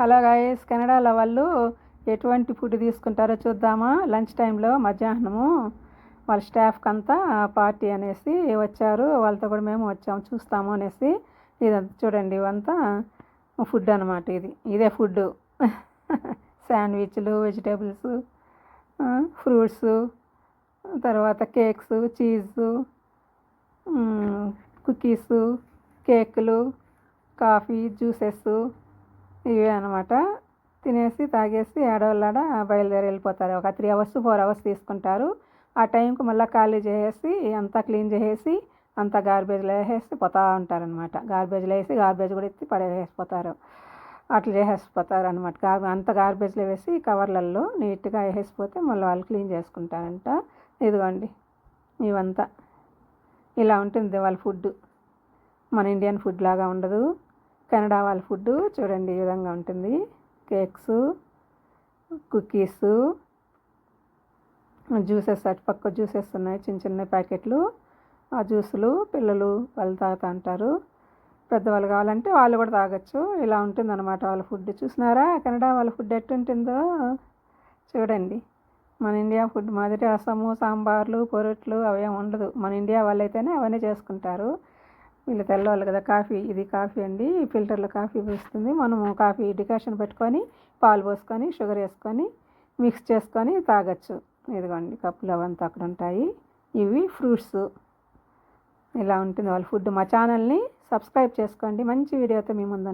Hello guys కెనడాలో వాళ్ళు ఎటువంటి ఫుడ్ తీసుకుంటారో చూద్దామా. లంచ్ టైంలో మధ్యాహ్నము వాళ్ళ స్టాఫ్కి అంతా పార్టీ అనేసి వచ్చారు. వాళ్ళతో కూడా మేము వచ్చాము చూస్తాము అనేసి. ఇదంతా చూడండి ఇవంతా ఫుడ్ అనమాట ఇది. ఇదే ఫుడ్. శాండ్విచ్లు వెజిటేబుల్స్ ఫ్రూట్స్ తర్వాత కేక్స్ చీజు కుకీస్ కేకులు కాఫీ జ్యూసెస్ ఇవే అనమాట తినేసి తాగేసి ఆడవాళ్ళాడ బయలుదేరి వెళ్ళిపోతారు. ఒక త్రీ అవర్స్ ఫోర్ అవర్స్ తీసుకుంటారు. ఆ టైంకి మళ్ళీ ఖాళీ చేసేసి అంతా క్లీన్ చేసేసి అంతా గార్బేజ్లో వేసేసి పోతూ ఉంటారనమాట గార్బేజ్లో వేసి గార్బేజ్ కూడా ఎత్తి పడేసిపోతారు అట్లా చేసేసిపోతారు అనమాట గార్ అంత గార్బేజ్లో వేసి కవర్లలో నీట్గా వేసేసిపోతే మళ్ళీ వాళ్ళు క్లీన్ చేసుకుంటారంట. ఇదిగోండి ఇవంతా. ఇలా ఉంటుంది వాళ్ళ ఫుడ్ మన ఇండియన్ ఫుడ్ లాగా ఉండదు. కెనడా వాళ్ళ ఫుడ్ చూడండి ఈ విధంగా ఉంటుంది. కేక్స్ కుకీస్ జ్యూసెస్ అటుపక్క జ్యూసెస్ ఉన్నాయి చిన్న చిన్న ప్యాకెట్లు. ఆ జ్యూసులు పిల్లలు వాళ్ళు తాగుతూ ఉంటారు పెద్దవాళ్ళు కావాలంటే వాళ్ళు కూడా తాగొచ్చు. ఇలా ఉంటుంది అనమాట వాళ్ళ ఫుడ్. చూసినారా? కెనడా వాళ్ళ ఫుడ్ ఎట్టుంటుందో? చూడండి. మన ఇండియా ఫుడ్ మాదిరి రసము సాంబార్లు పొరట్లు అవేం ఉండదు. మన ఇండియా వాళ్ళైతేనే అవన్నీ చేసుకుంటారు. వీళ్ళు తెల్లవాళ్ళు కదా కాఫీ ఇది కాఫీ అండి. ఫిల్టర్లో కాఫీ పోస్తుంది. మనము కాఫీ డికాషన్ పెట్టుకొని పాలు పోసుకొని షుగర్ వేసుకొని మిక్స్ చేసుకొని తాగొచ్చు. ఇదిగోండి కప్పులు అవంతా అక్కడ ఉంటాయి. ఇవి ఫ్రూట్స్. ఇలా ఉంటుంది వాళ్ళ ఫుడ్. మా ఛానల్ని సబ్స్క్రైబ్ చేసుకోండి. మంచి వీడియోతో మీ ముందు